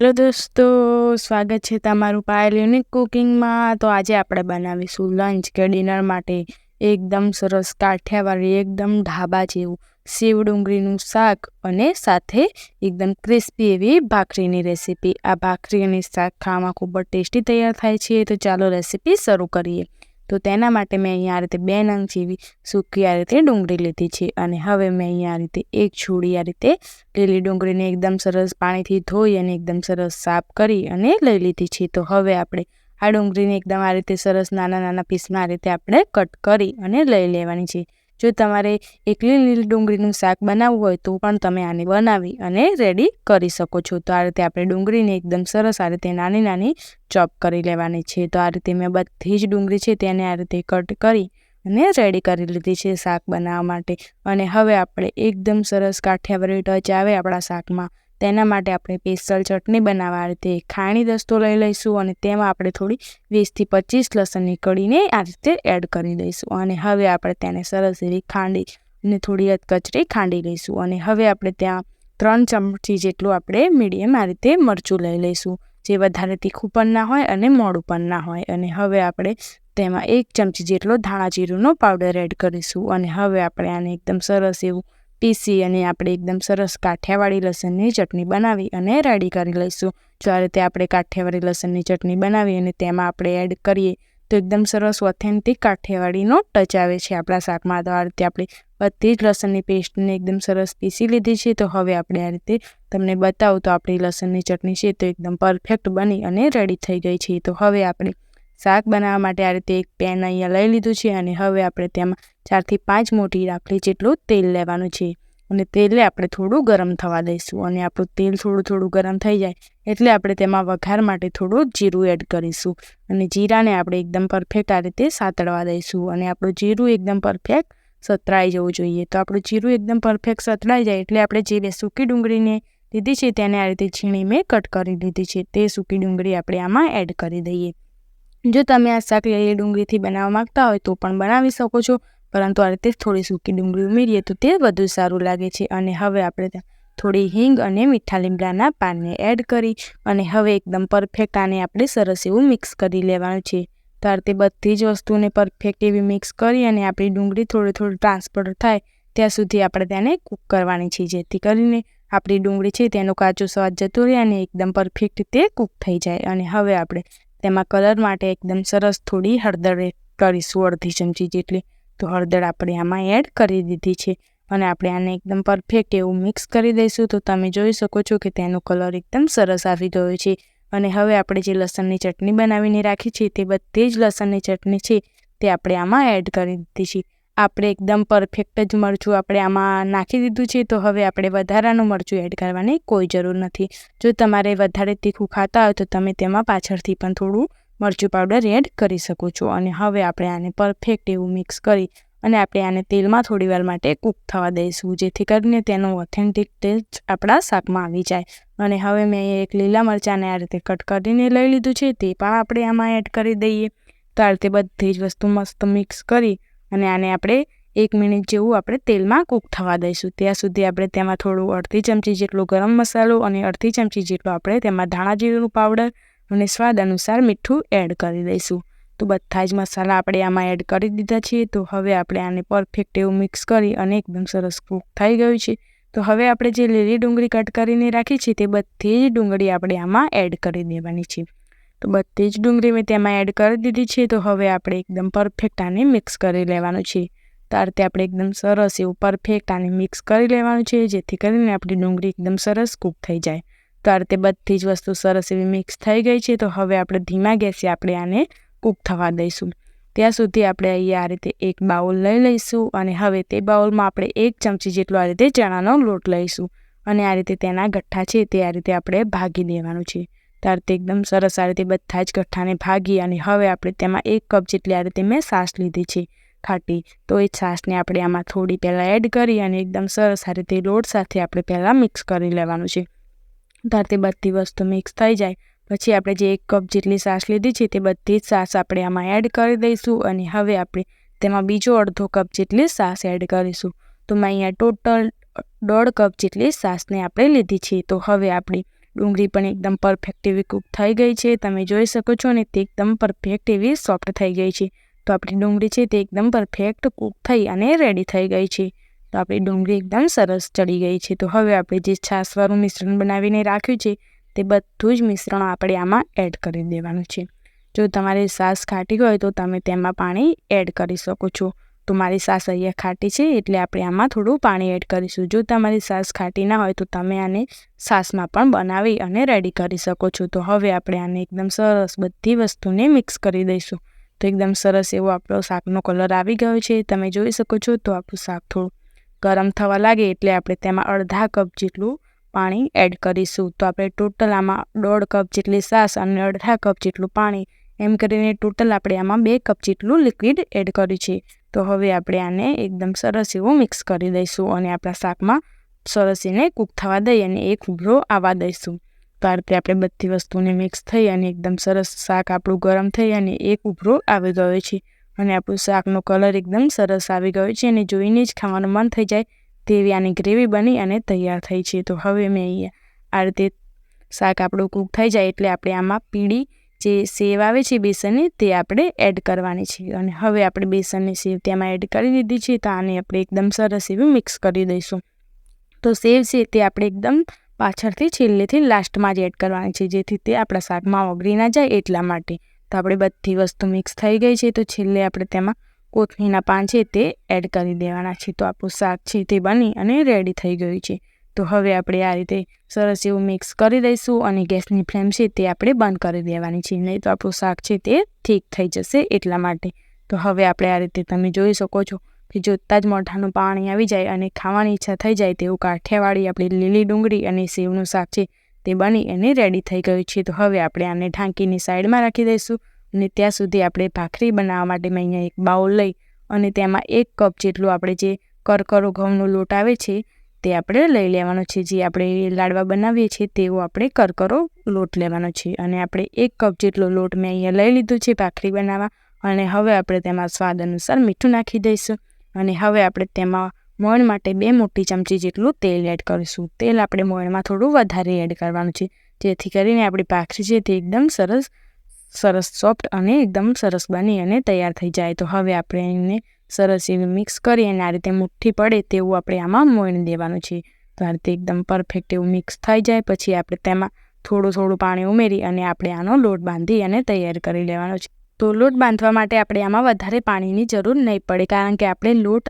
Hello દોસ્તો, સ્વાગત છે તમારું પાયલ યુનિક કુકિંગમાં તો આજે આપણે બનાવીશું લંચ કે ડિનર માટે એકદમ સરસ કાઠિયાવાડી, એકદમ ઢાબા જેવું સેવ ડુંગળીનું શાક અને સાથે એકદમ ક્રિસ્પી એવી ભાખરીની રેસીપી આ ભાખરી અને શાક ખાવામાં ખૂબ જ ટેસ્ટી તૈયાર થાય છે. તો ચાલો રેસીપી શરૂ કરીએ. તો તેના માટે મેં અહીંયા આ રીતે બે નંગ જેવી સૂકી આ રીતે ડુંગળી લીધી છે. અને હવે મેં અહીંયા આ રીતે એક છોડી આ રીતે લીલી ડુંગળીને એકદમ સરસ પાણીથી ધોઈ અને એકદમ સરસ સાફ કરી અને લઈ લીધી છે. તો હવે આપણે આ ડુંગળીને એકદમ આ રીતે સરસ નાના નાના પીસમાં આ રીતે આપણે કટ કરી અને લઈ લેવાની છે. જો તમારે એકલી લીલી ડુંગળીનું શાક બનાવવું હોય તો પણ તમે આને બનાવી અને રેડી કરી શકો છો. તો આ રીતે આપણે ડુંગળીને એકદમ સરસ આ રીતે નાની નાની ચોપ કરી લેવાની છે. તો આ રીતે મેં બધી જ ડુંગળી છે તેને આ રીતે કટ કરી અને રેડી કરી લીધી છે શાક બનાવવા માટે. અને હવે આપણે એકદમ સરસ કાઠિયાવાડી ટચ આવે આપણા શાકમાં. તેના માટે આપણે સ્પેશિયલ ચટણી બનાવવા. રીતે ખાણી દસ્તો લઈ લઈશું અને તેમાં આપણે થોડી વીસથી પચીસ લસણની કળીને આ રીતે એડ કરી દઈશું. અને હવે આપણે તેને સરસ એવી ખાંડી અને થોડી કચરી ખાંડી લઈશું. અને હવે આપણે ત્યાં ત્રણ ચમચી જેટલું આપણે મીડિયમ આ રીતે મરચું લઈ લઈશું, જે વધારે તીખું પણ ના હોય અને મોડું પણ ના હોય. અને હવે આપણે તેમાં એક ચમચી જેટલો ધાણા જીરુંનો પાવડર એડ કરીશું. અને હવે આપણે આને એકદમ સરસ એવું પીસી અને આપણે એકદમ સરસ કાઠિયાવાડી લસણની ચટણી બનાવી અને રેડી કરી લઈશું. જો આ રીતે આપણે કાઠિયાવાડી લસણની ચટણી બનાવી અને તેમાં આપણે એડ કરીએ, તો એકદમ સરસ ઓથેન્ટિક કાઠિયાવાડીનો ટચ આવે છે આપણા શાકમાં. તો આ રીતે આપણે બધી જ લસણની પેસ્ટને એકદમ સરસ પીસી લીધી છે. તો હવે આપણે આ રીતે તમને બતાવું તો આપણી લસણની ચટણી છે તો એકદમ પરફેક્ટ બની અને રેડી થઈ ગઈ છે. તો હવે આપણે શાક બનાવવા માટે આ રીતે એક પેન અહીંયા લઈ લીધું છે અને હવે આપણે તેમાં ચારથી પાંચ મોટી રાખલી જેટલું તેલ લેવાનું છે. અને તેલને આપણે થોડું ગરમ થવા દઈશું અને આપણું તેલ થોડું થોડું ગરમ થઈ જાય એટલે આપણે તેમાં વઘાર માટે થોડું જીરું એડ કરીશું. અને જીરાને આપણે એકદમ પરફેક્ટ આ રીતે સાતળવા દઈશું અને આપણું જીરું એકદમ પરફેક્ટ સતરાઈ જવું જોઈએ. તો આપણું જીરું એકદમ પરફેક્ટ સતરાઈ જાય એટલે આપણે જે બે સૂકી ડુંગળીને લીધી છે તેને આ રીતે છીણી મેં કટ કરી લીધી છે. તે સૂકી ડુંગળી આપણે આમાં એડ કરી દઈએ. જો તમે આ શાક લીલી ડુંગળીથી બનાવવા માંગતા હોય તો પણ બનાવી શકો છો. પરંતુ આ રીતે થોડી સૂકી ડુંગળી ઉમેરીએ તો તે વધુ સારું લાગે છે. અને હવે આપણે થોડી હિંગ અને મીઠા લીમડાના પાનને એડ કરી અને હવે એકદમ પરફેક્ટ આને આપણે સરસ એવું મિક્સ કરી લેવાનું છે. તો આ રીતે બધી જ વસ્તુને પરફેક્ટ એવી મિક્સ કરી અને આપણી ડુંગળી થોડી થોડી ટ્રાન્સફર થાય ત્યાં સુધી આપણે તેને કૂક કરવાની છે. જેથી કરીને આપણી ડુંગળી છે તેનો કાચો સ્વાદ જતો રહે અને એકદમ પરફેક્ટ તે કૂક થઈ જાય. અને હવે આપણે તેમાં કલર માટે એકદમ સરસ થોડી હળદર કરીશું અડધી ચમચી જેટલી. તો હળદર આપણે આમાં એડ કરી દીધી છે. અને આપણે આને એકદમ પરફેક્ટ એવું મિક્સ કરી દઈશું. તો તમે જોઈ શકો છો કે તેનો કલર એકદમ સરસ આવી ગયો છે. અને હવે આપણે જે લસણની ચટણી બનાવીને રાખી છે તે બધી જ લસણની ચટણી છે તે આપણે આમાં એડ કરી દીધી છે. આપણે એકદમ પરફેક્ટ જ મરચું આપણે આમાં નાખી દીધું છે, તો હવે આપણે વધારાનું મરચું એડ કરવાની કોઈ જરૂર નથી. જો તમારે વધારે તીખું ખાતા હોય તો તમે તેમાં પાછળથી પણ થોડું મરચું પાવડર એડ કરી શકો છો. અને હવે આપણે આને પરફેક્ટ એવું મિક્સ કરી અને આપણે આને તેલમાં થોડી વાર માટે કૂક થવા દઈશું, જેથી કરીને તેનો ઓથેન્ટિક ટેસ્ટ આપણા શાકમાં આવી જાય. અને હવે મેં એક લીલા મરચાંને આ રીતે કટ કરીને લઈ લીધું છે, તે પણ આપણે આમાં એડ કરી દઈએ. તો આ રીતે બધી જ વસ્તુ મસ્ત મિક્સ કરી અને આને આપણે એક મિનિટ જેવું આપણે તેલમાં કૂક થવા દઈશું. ત્યાં સુધી આપણે તેમાં થોડું અડધી ચમચી જેટલો ગરમ મસાલો અને અડધી ચમચી જેટલો આપણે તેમાં ધાણા જીરુંનું પાવડર અને સ્વાદ અનુસાર મીઠું એડ કરી દઈશું. તો બધા જ મસાલા આપણે આમાં એડ કરી દીધા છે તો હવે આપણે આને પરફેક્ટ એવું મિક્સ કરી અને એકદમ સરસ કૂક થઈ ગયું છે. તો હવે આપણે જે લીલી ડુંગળી કટ કરીને રાખી છે તે બધી જ ડુંગળી આપણે આમાં એડ કરી દેવાની છે. તો બધી જ ડુંગળી મેં તેમાં એડ કરી દીધી છે. તો હવે આપણે એકદમ પરફેક્ટ આને મિક્સ કરી લેવાનું છે. તો આપણે એકદમ સરસ એવું પરફેક્ટ આને મિક્સ કરી લેવાનું છે, જેથી કરીને આપણી ડુંગળી એકદમ સરસ કૂક થઈ જાય. તો આ રીતે બધી જ વસ્તુ સરસ એવી મિક્સ થઈ ગઈ છે. તો હવે આપણે ધીમા ગેસે આપણે આને કૂક થવા દઈશું. ત્યાં સુધી આપણે અહીંયા આ રીતે એક બાઉલ લઈ લઈશું અને હવે તે બાઉલમાં આપણે એક ચમચી જેટલો આ રીતે ચણાનો લોટ લઈશું. અને આ રીતે તેના ગઠ્ઠા છે તે આ રીતે આપણે ભાગી દેવાનું છે. ત્યારથી એકદમ સરસ આ રીતે બધા જ કઠ્ઠાને ભાગી અને હવે આપણે તેમાં એક કપ જેટલી આ રીતે મેં સાસ લીધી છે ખાટી. તો એ છાશને આપણે આમાં થોડી પહેલાં એડ કરી અને એકદમ સરસ આ રીતે લોટ સાથે આપણે પહેલાં મિક્સ કરી લેવાનું છે. ત્યારથી બધી વસ્તુ મિક્સ થઈ જાય. પછી આપણે જે એક કપ જેટલી સાસ લીધી છે તે બધી જ સાસ આપણે આમાં એડ કરી દઈશું અને હવે આપણે તેમાં બીજો અડધો કપ જેટલી સાસ એડ કરીશું. તો મેં અહીંયા ટોટલ દોઢ કપ જેટલી સાસને આપણે લીધી છે. તો હવે આપણી ડુંગળી પણ એકદમ પરફેક્ટ એવી કૂક થઈ ગઈ છે. તમે જોઈ શકો છો અને તે એકદમ પરફેક્ટ એવી સોફ્ટ થઈ ગઈ છે. તો આપણી ડુંગળી છે તે એકદમ પરફેક્ટ કૂક થઈ અને રેડી થઈ ગઈ છે. તો આપણી ડુંગળી એકદમ સરસ ચડી ગઈ છે. તો હવે આપણે જે છાશવાળું મિશ્રણ બનાવીને રાખ્યું છે તે બધું જ મિશ્રણ આપણે આમાં એડ કરી દેવાનું છે. જો તમારે સાસ ખાટી હોય તો તમે તેમાં પાણી એડ કરી શકો છો. તો મારી સાસ અહીંયા ખાટી છે એટલે આપણે આમાં થોડું પાણી એડ કરીશું. જો તમારી સાસ ખાટી ના હોય તો તમે આને સાસમાં પણ બનાવી અને રેડી કરી શકો છો. તો હવે આપણે આને એકદમ સરસ બધી વસ્તુને મિક્સ કરી દઈશું. તો એકદમ સરસ એવો આપણો શાકનો કલર આવી ગયો છે. તમે જોઈ શકો છો તો આપણું શાક થોડું ગરમ થવા લાગે એટલે આપણે તેમાં અડધા કપ જેટલું પાણી એડ કરીશું. તો આપણે ટોટલ આમાં દોઢ કપ જેટલી સાસ અને અડધા કપ જેટલું પાણી એમ કરીને ટોટલ આપણે આમાં બે કપ જેટલું લિક્વિડ એડ કર્યું છે. તો હવે આપણે આને એકદમ સરસ એવું મિક્સ કરી દઈશું અને આપણા શાકમાં સરસ એને કૂક થવા દઈ અને એક ઉભરો આવવા દઈશું. તો આ રીતે આપણે બધી વસ્તુને મિક્સ થઈ અને એકદમ સરસ શાક આપણું ગરમ થઈ અને એક ઉભરો આવી ગયો છે. અને આપણું શાકનો કલર એકદમ સરસ આવી ગયો છે અને જોઈને જ ખાવાનું મન થઈ જાય તેવી આની ગ્રેવી બની અને તૈયાર થઈ છે. તો હવે મેં આ રીતે શાક આપણું કૂક થઈ જાય એટલે આપણે આમાં પીળી જે સેવ આવે છે બેસનની તે આપણે એડ કરવાની છે. અને હવે આપણે બેસનની સેવ તેમાં એડ કરી દીધી છે. તો આને આપણે એકદમ સરસ એવી મિક્સ કરી દઈશું. તો સેવ છે તે આપણે એકદમ પાછળથી, છેલ્લેથી લાસ્ટમાં જ એડ કરવાની છે. જેથી તે આપણા શાકમાં ઓગળી ના જાય એટલા માટે. તો આપણે બધી વસ્તુ મિક્સ થઈ ગઈ છે. તો છેલ્લે આપણે તેમાં કોથમીના પાન છે તે એડ કરી દેવાના છે. તો આપણું શાક છે તે બની અને રેડી થઈ ગયું છે. તો હવે આપણે આ રીતે સરસ એવું મિક્સ કરી દઈશું અને ગેસની ફ્લેમ છે તે આપણે બંધ કરી દેવાની છે. નહીં તો આપણું શાક છે તે ઠીક થઈ જશે એટલા માટે. તો હવે આપણે આ રીતે તમે જોઈ શકો છો કે જોતાં જ મોઢાનું પાણી આવી જાય અને ખાવાની ઈચ્છા થઈ જાય તેવું કાઠિયાવાડી આપણી લીલી ડુંગળી અને સેવનું શાક છે તે બની અને રેડી થઈ ગયું છે. તો હવે આપણે આને ઢાંકીની સાઈડમાં રાખી દઈશું અને ત્યાં સુધી આપણે ભાખરી બનાવવા માટે મેં અહીંયા એક બાઉલ લઈ અને તેમાં એક કપ જેટલું આપણે જે કરકરો ઘઉંનો લોટ આવે છે તે આપણે લઈ લેવાનો છે. જે આપણે લાડવા બનાવીએ છીએ તેવો આપણે કરકરો લોટ લેવાનો છે. અને આપણે એક કપ જેટલો લોટ મેં અહીંયા લઈ લીધો છે ભાખરી બનાવવા. અને હવે આપણે તેમાં સ્વાદ અનુસાર મીઠું નાખી દઈશું. અને હવે આપણે તેમાં મોણ માટે બે મોટી ચમચી જેટલું તેલ એડ કરીશું. તેલ આપણે મોણમાં થોડું વધારે એડ કરવાનું છે. જેથી કરીને આપણી ભાખરી છે તે એકદમ સરસ સરસ સોફ્ટ અને એકદમ સરસ બની અને તૈયાર થઈ જાય. તો હવે આપણે એને સરસ એવી મિક્સ કરી અને આ રીતે મુઠ્ઠી પડે તેવું આપણે આમાં મોણ દેવાનું છે. તો આ રીતે એકદમ પરફેક્ટ એવું મિક્સ થઈ જાય. પછી આપણે તેમાં થોડું થોડું પાણી ઉમેરી અને આપણે આનો લોટ બાંધી અને તૈયાર કરી લેવાનો છે. તો લોટ બાંધવા માટે આપણે આમાં વધારે પાણીની જરૂર નહીં પડે, કારણ કે આપણે લોટ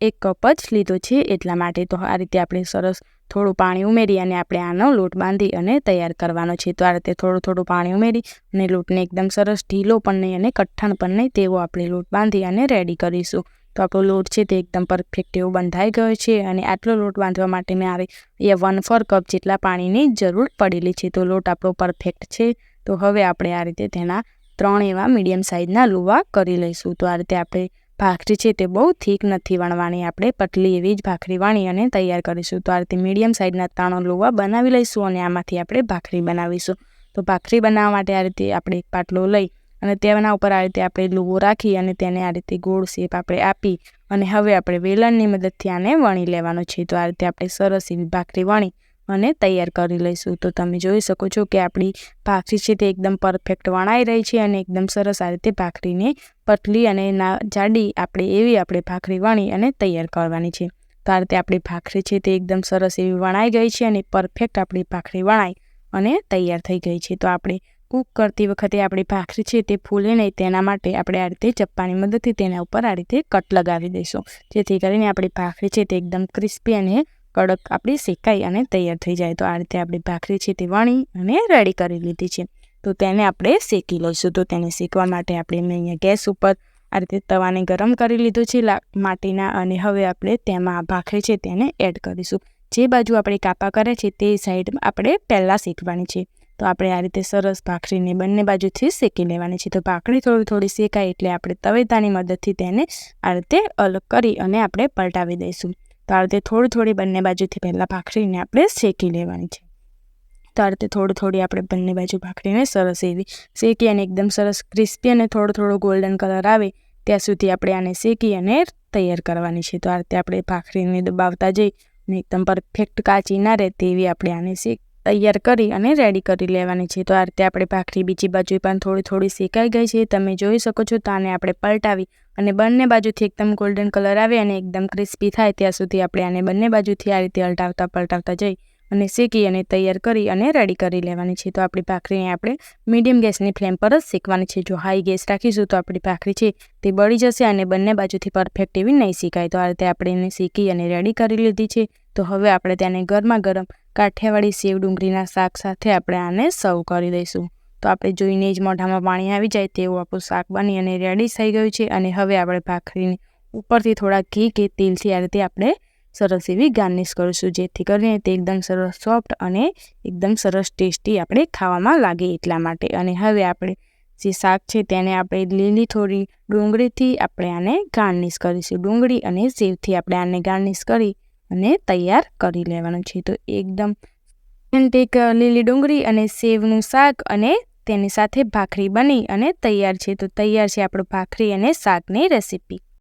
એક કપ જ લીધો છે એટલા માટે. તો આ રીતે આપણે સરસ થોડું પાણી ઉમેરી અને આપણે આનો લોટ બાંધી અને તૈયાર કરવાનો છે. તો આ રીતે થોડું થોડું પાણી ઉમેરી અને લોટને એકદમ સરસ ઢીલો પણ નહીં અને કઠણ પણ નહીં તેવો આપણે લોટ બાંધી અને રેડી કરીશું. તો આપણો લોટ છે તે એકદમ પરફેક્ટ એવો બંધાઈ ગયો છે અને આટલો લોટ બાંધવા માટે મેં મારે એ વન ફોર કપ જેટલા પાણીની જરૂર પડેલી છે. તો લોટ આપણો પરફેક્ટ છે. તો હવે આપણે આ રીતે તેના ત્રણ એવા મીડિયમ સાઇઝના લુવા કરી લઈશું. તો આ રીતે આપણે ભાખરી છે તે બહુ થીક નથી વણવાની. આપણે પતલી એવી જ ભાખરી વણી અને તૈયાર કરીશું. તો આ રીતે મીડિયમ સાઇઝના ત્રણ લોવા બનાવી લઈશું અને આમાંથી આપણે ભાખરી બનાવીશું. તો ભાખરી બનાવવા માટે આ રીતે આપણે એક પાટલો લઈ અને તેના ઉપર આ રીતે આપણે લુવો રાખી અને તેને આ રીતે ગોળ શેપ આપણે આપી અને હવે આપણે વેલણની મદદથી આને વણી લેવાનો છે. તો આ રીતે આપણે સરસ એવી ભાખરી વણી અને તૈયાર કરી લઈશું. તો તમે જોઈ શકો છો કે આપણી ભાખરી છે તે એકદમ પરફેક્ટ વણાઈ રહી છે અને એકદમ સરસ આ રીતે ભાખરીને પતલી અને ના જાડી આપણે એવી આપણે ભાખરી વણી અને તૈયાર કરવાની છે. તો આ રીતે આપણી ભાખરી છે તે એકદમ સરસ એવી વણાઈ ગઈ છે અને પરફેક્ટ આપણી ભાખરી વણાઈ અને તૈયાર થઈ ગઈ છે. તો આપણે કૂક કરતી વખતે આપણી ભાખરી છે તે ફૂલે નહીં તેના માટે આપણે આ રીતે ચપ્પાની મદદથી તેના ઉપર આ રીતે કટ લગાવી દઈશું. જેથી કરીને આપણી ભાખરી છે તે એકદમ ક્રિસ્પી અને કડક આપણી શેકાઈ અને તૈયાર થઈ જાય. તો આ રીતે આપણી ભાખરી છે તે વણી અને રેડી કરી લીધી છે. તો તેને આપણે શેકી લઈશું. તો તેને શેકવા માટે આપણે મેં અહીંયા ગેસ ઉપર આ રીતે તવાને ગરમ કરી લીધું છે માટીના અને હવે આપણે તેમાં ભાખરી છે તેને એડ કરીશું. જે બાજુ આપણે કાપા કરે છે તે સાઈડ આપણે પહેલાં શેકવાની છે. તો આપણે આ રીતે સરસ ભાખરીને બંને બાજુથી શેકી લેવાની છે. તો ભાખરી થોડી થોડી શેકાય એટલે આપણે તવેતાની મદદથી તેને આ રીતે અલગ કરી અને આપણે પલટાવી દઈશું. તો આ રીતે થોડી થોડી બંને બાજુથી પહેલાં ભાખરીને આપણે શેકી લેવાની છે. તો આ રીતે થોડી થોડી આપણે બંને બાજુ ભાખરીને સરસ એવી શેકી અને એકદમ સરસ ક્રિસ્પી અને થોડો થોડો ગોલ્ડન કલર આવે ત્યાં સુધી આપણે આને શેકી અને તૈયાર કરવાની છે. તો આ રીતે આપણે ભાખરીને દબાવતા જઈ અને એકદમ પરફેક્ટ કાચી ના રહે તેવી આપણે આને શેક તૈયાર કરી અને રેડી કરી લેવાની છે. તો આ રીતે આપણે ભાખરી બીજી બાજુ પણ થોડી થોડી શેકાઈ ગઈ છે. તમે જોઈ શકો છો તો આને આપણે પલટાવી અને બંને બાજુથી એકદમ ગોલ્ડન કલર આવે અને એકદમ ક્રિસ્પી થાય ત્યાં સુધી આપણે આને બંને બાજુથી આ રીતે અલટાવતા પલટાવતા જઈ અને શેકી અને તૈયાર કરી અને રેડી કરી લેવાની છે. તો આપણી ભાખરીને આપણે મીડિયમ ગેસની ફ્લેમ પર જ શેકવાની છે. જો હાઈ ગેસ રાખીશું તો આપણી ભાખરી છે તે બળી જશે અને બંને બાજુથી પરફેક્ટ એવી નહીં શેકાય. તો આ રીતે આપણે એને શેકી અને રેડી કરી લીધી છે. તો હવે આપણે તેને ગરમા ગરમ કાઠિયાવાડી સેવ ડુંગળીના શાક સાથે આપણે આને સર્વ કરી દઈશું. તો આપણે જોઈને જ મોઢામાં પાણી આવી જાય તેવું આપણું શાક બની અને રેડી થઈ ગયું છે. અને હવે આપણે ભાખરીને ઉપરથી થોડા ઘી કે તેલથી આ રીતે આપણે સરસ એવી ગાર્નિશ કરીશું, જેથી કરીને તે એકદમ સરસ સોફ્ટ અને એકદમ સરસ ટેસ્ટી આપણે ખાવામાં લાગે એટલા માટે. અને હવે આપણે જે શાક છે તેને આપણે લીલી થોડી ડુંગળીથી આપણે આને ગાર્નિશ કરીશું. ડુંગળી અને સેવથી આપણે આને ગાર્નિશ કરી અને તૈયાર કરી લેવાનું છે. તો એકદમ ઓથેન્ટિક લીલી ડુંગળી અને સેવનું શાક અને તેની સાથે ભાખરી બની અને તૈયાર છે. તો તૈયાર છે આપણું ભાખરી અને શાકની રેસીપી.